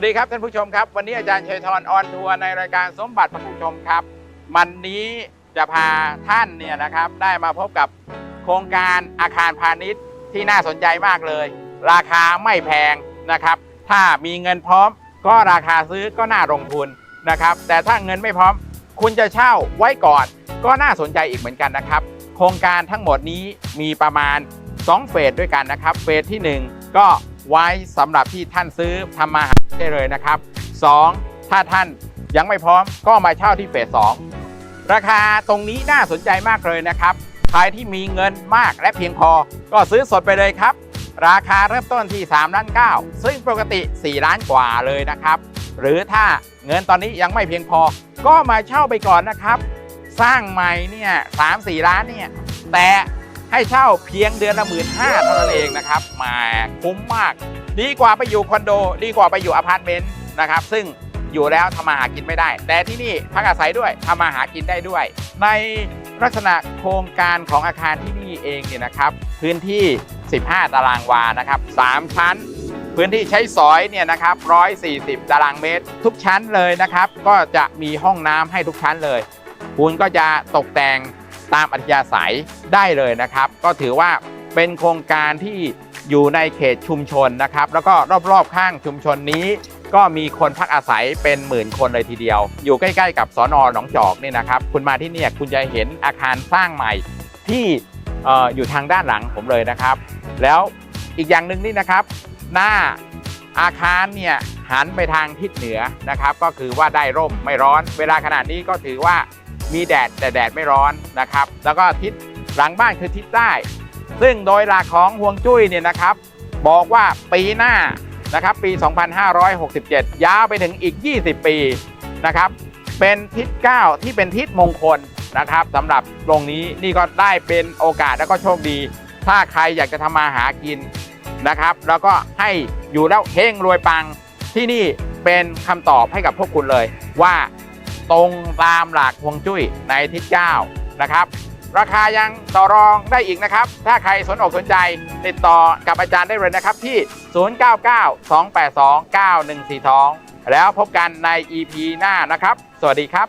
วัสดีครับท่านผู้ชมครับ วันนี้อาจารย์ชัยธรออนทัวร์ในรายการสมบัติพระผู้ชมครับ วันนี้จะพาท่านเนี่ยนะครับ ได้มาพบกับโครงการอาคารพาณิชย์ที่น่าสนใจมากเลย ราคาไม่แพงนะครับ ถ้ามีเงินพร้อม ก็ราคาซื้อก็น่าลงทุนนะครับ แต่ถ้าเงินไม่พร้อม คุณจะเช่าไว้ก่อน ก็น่าสนใจอีกเหมือนกันนะครับ โครงการทั้งหมดนี้มีประมาณ 2 เฟสด้วยกันนะครับ เฟสที่ 1 ก็ ไว้สำหรับที่ท่านซื้อทำมาหาได้เลยนะครับ 2. ถ้าท่านยังไม่พร้อมก็มาเช่าที่เฟส2ราคาตรงนี้น่าสนใจมากเลยนะครับ ใครที่มีเงินมากและเพียงพอ ก็ซื้อสดไปเลยครับ ราคาเริ่มต้นที่3ล้าน9ซึ่งปกติ 4 ล้านกว่าเลยนะครับ หรือถ้าเงินตอนนี้ยังไม่เพียงพอ ก็มาเช่าไปก่อนนะครับ สร้างใหม่เนี่ยสามสี่ล้านเนี่ยแต่ ให้เช่าเพียงเดือนละหมื่นห้าเท่านั้นเองนะครับมาคุ้มมาก ดีกว่าไปอยู่คอนโด ดีกว่าไปอยู่อพาร์ตเมนต์นะครับซึ่งอยู่แล้วทำมาหากินไม่ได้ แต่ที่นี่พักอาศัยด้วยทำมาหากินได้ด้วย ในลักษณะโครงการของอาคารที่นี่เองเนี่ยนะครับ พื้นที่ 15 ตารางวานะครับ 3 ชั้น พื้นที่ใช้สอยเนี่ยนะครับ 140 ตารางเมตร ทุกชั้นเลยนะครับ ก็จะมีห้องน้ำให้ทุกชั้นเลย คุณก็จะตกแต่ง ตามอัธยาศัยได้เลยนะครับ ก็ถือว่าเป็นโครงการที่อยู่ในเขตชุมชนนะครับ แล้วก็รอบๆข้างชุมชนนี้ ก็มีคนพักอาศัยเป็นหมื่นคนเลยทีเดียว อยู่ใกล้ๆ กับสอนอหนองจอกนี่นะครับ คุณมาที่นี่คุณจะเห็นอาคารสร้างใหม่ที่เอ่อยู่ทางด้านหลังผมเลยนะครับ แล้วอีกอย่างหนึ่งนี่นะครับ หน้าอาคารเนี่ยหันไปทางทิศเหนือนะครับ ก็คือว่าได้ร่มไม่ร้อน เวลาขนาดนี้ก็ถือว่า มีแดดแต่แดดไม่ร้อนนะครับ แล้วก็ทิศหลังบ้านคือทิศใต้ ซึ่งโดยหลักของห่วงจุ้ยเนี่ยนะครับ บอกว่าปีหน้านะครับปี 2567 ยาวไปถึงอีก 20 ปีนะครับ เป็นทิศ 9 ที่เป็นทิศมงคลนะครับสำหรับตรงนี้นี่ก็ได้เป็นโอกาสแล้วก็โชคดี ถ้าใครอยากจะทำมาหากินนะครับ แล้วก็ให้อยู่แล้วเฮงรวยปังที่นี่เป็นคำตอบให้กับพวกคุณเลยว่า ตรงตามหลักฮวงจุ้ยในทิศเจ้านะครับ ราคายังต่อรองได้อีกนะครับ ถ้าใครสนอกสนใจติดต่อกับอาจารย์ได้เลยนะครับที่ 099 282 9142 แล้วพบกันใน EP หน้านะครับ สวัสดีครับ